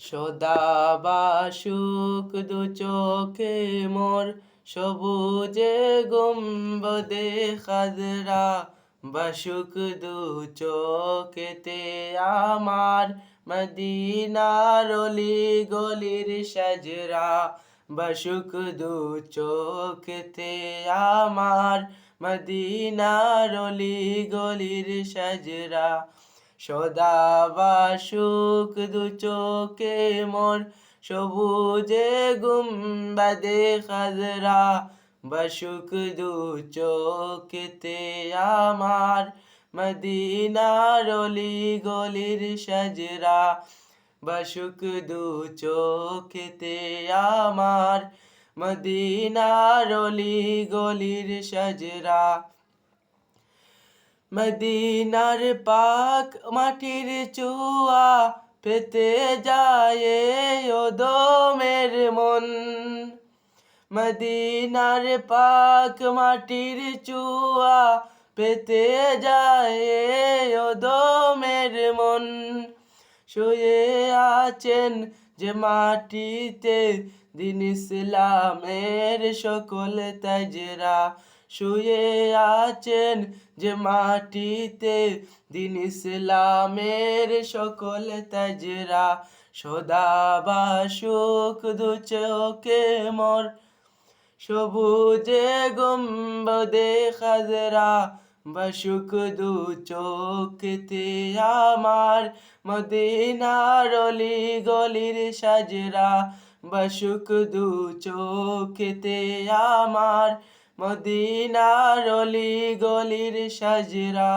সদা বাসুক দু চোখে মোর, সবুজে গম্বদে খাজরা বাসুক দু চোখেতে আমার মদিনার অলি গলির সাজরা বাসুক দু চোখেতে আমার মদিনার অলি গলির সাজরা সদা বাসুক দু চোখে মোর সবুজে গুম্বাদে খাজরা। বাসুক দু চোখেতে আমার মদিনার অলি গলির সাজরা। বাসুক দু চোখেতে আমার মদিনার অলি গলির সাজরা। মদিনার পাক মাটির চুয়া পেতে যায় ও দমের মন। মদিনার পাক মাটির চুয়া পেতে যায় ও দমের মন। শুয়ে আছেন যে মাটিতে, দিন ইসলামের সকল তাজরা। শুয়ে আছেন যে মাটিতে। দিন ইসলামের সকল তাজরা সদা বাসুক দু চোখে মোর। সবুজে গম্বদে খাজরা বাসুক দু চোখতে আমার। মদিনার অলি গলির সাজরা বাসুক দু চোখতে আমার। মদিনার অলি গলির সাজরা।